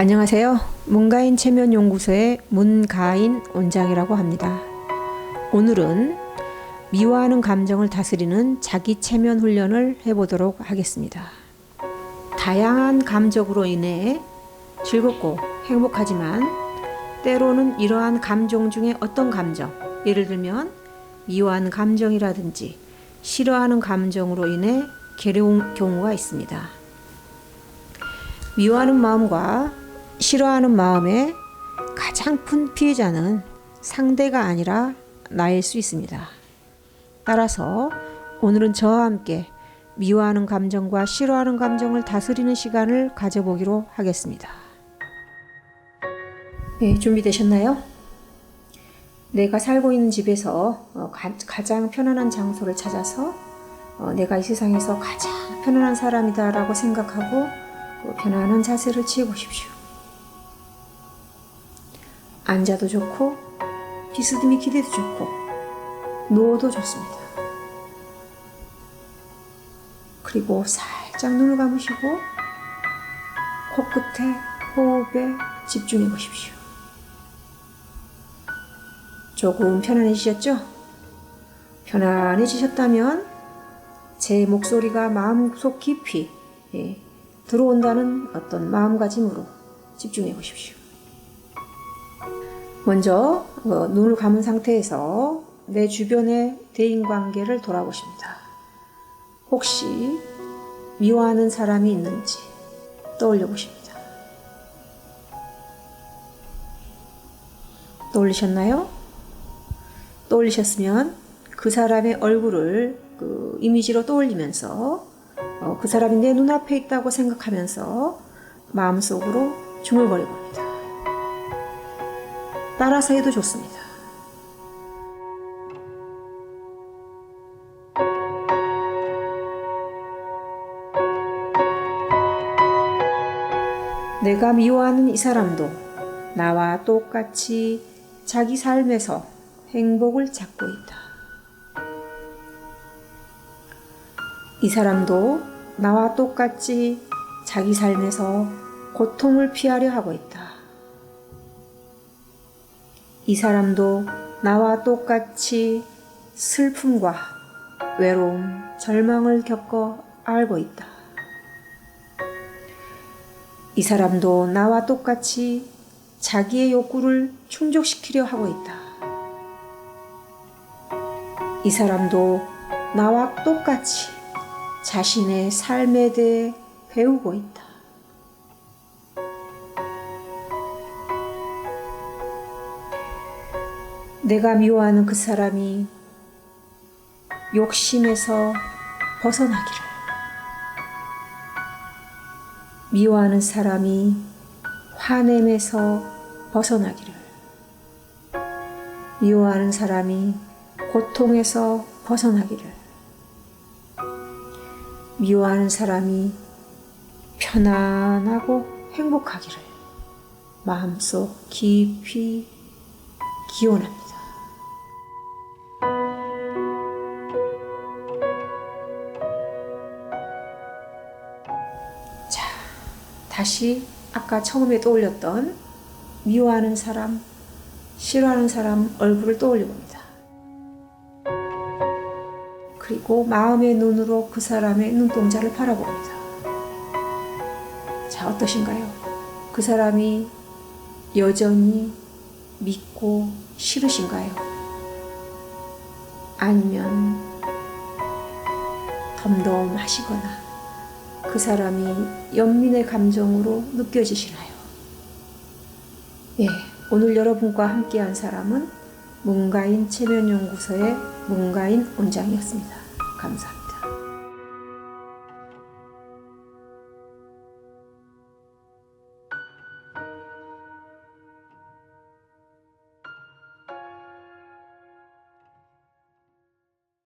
안녕하세요. 문가인 체면 연구소의 문가인 원장이라고 합니다. 오늘은 미워하는 감정을 다스리는 자기 체면 훈련을 해보도록 하겠습니다. 다양한 감정으로 인해 즐겁고 행복하지만 때로는 이러한 감정 중에 어떤 감정, 예를 들면 미워하는 감정이라든지 싫어하는 감정으로 인해 괴로운 경우가 있습니다. 미워하는 마음과 싫어하는 마음의 가장 큰 피해자는 상대가 아니라 나일 수 있습니다. 따라서 오늘은 저와 함께 미워하는 감정과 싫어하는 감정을 다스리는 시간을 가져보기로 하겠습니다. 네, 준비되셨나요? 내가 살고 있는 집에서 어, 가, 장 편안한 장소를 찾아서 어, 내가 이 세상에서 가장 편안한 사람이다라고 생각하고 그 편안한 자세를 취해 보십시오. 앉아도 좋고 비스듬히 기대도 좋고 누워도 좋습니다. 그리고 살짝 눈을 감으시고 코끝에 호흡에 집중해 보십시오. 조금 편안해지셨죠? 편안해지셨다면 제 목소리가 마음속 깊이 예, 들어온다는 어떤 마음가짐으로 집중해 보십시오. 먼저 어, 눈을 감은 상태에서 내 주변의 대인 관계를 돌아보십니다. 혹시 미워하는 사람이 있는지 떠올려 보십니다. 떠올리셨나요? 떠올리셨으면 그 사람의 얼굴을 그 이미지로 떠올리면서 어, 그 사람이 내 눈앞에 있다고 생각하면서 마음속으로 중얼거려 봅니다. 따라서 해도 좋습니다. 내가 미워하는 이 사람도 나와 똑같이 자기 삶에서 행복을 찾고 있다. 이 사람도 나와 똑같이 자기 삶에서 고통을 피하려 하고 있다. 이 사람도 나와 똑같이 슬픔과 외로움, 절망을 겪어 알고 있다. 이 사람도 나와 똑같이 자기의 욕구를 충족시키려 하고 있다. 이 사람도 나와 똑같이 자신의 삶에 대해 배우고 있다. 내가 미워하는 그 사람이 욕심에서 벗어나기를. 미워하는 사람이 화냄에서 벗어나기를. 미워하는 사람이 고통에서 벗어나기를. 미워하는 사람이 편안하고 행복하기를 마음속 깊이 기원합니다. 다시 아까 처음에 떠올렸던 미워하는 사람, 싫어하는 사람 얼굴을 떠올려 봅니다. 그리고 마음의 눈으로 그 사람의 눈동자를 바라봅니다. 자, 어떠신가요? 그 사람이 여전히 믿고 싫으신가요? 아니면 덤덤하시거나 그 사람이 연민의 감정으로 느껴지시나요? 예, 오늘 여러분과 함께한 사람은 문가인 체면연구소의 문가인 원장이었습니다. 감사합니다.